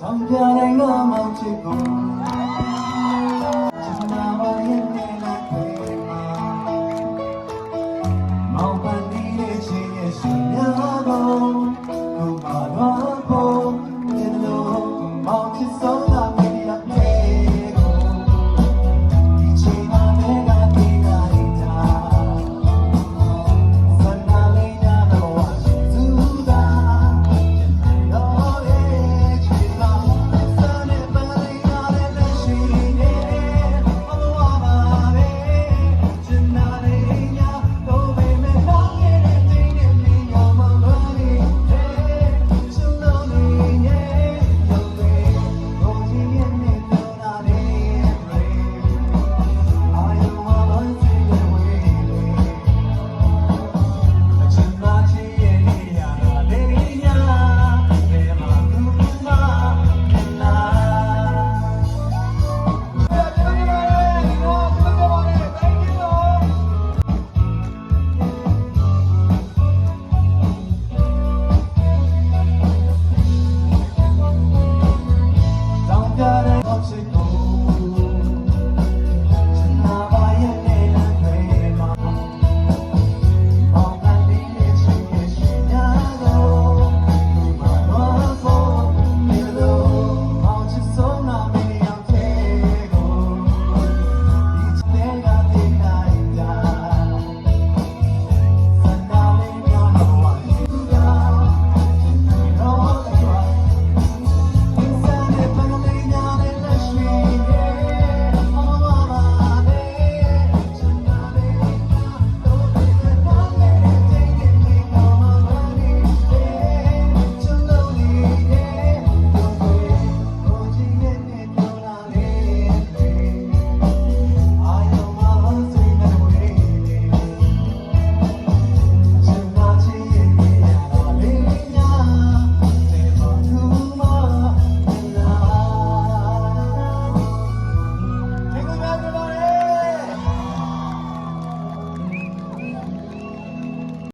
တောင်ပြတိုင်းကမောင်ချစ်ကုန်ချင်နာပါရဲ့နဲ့နဲ့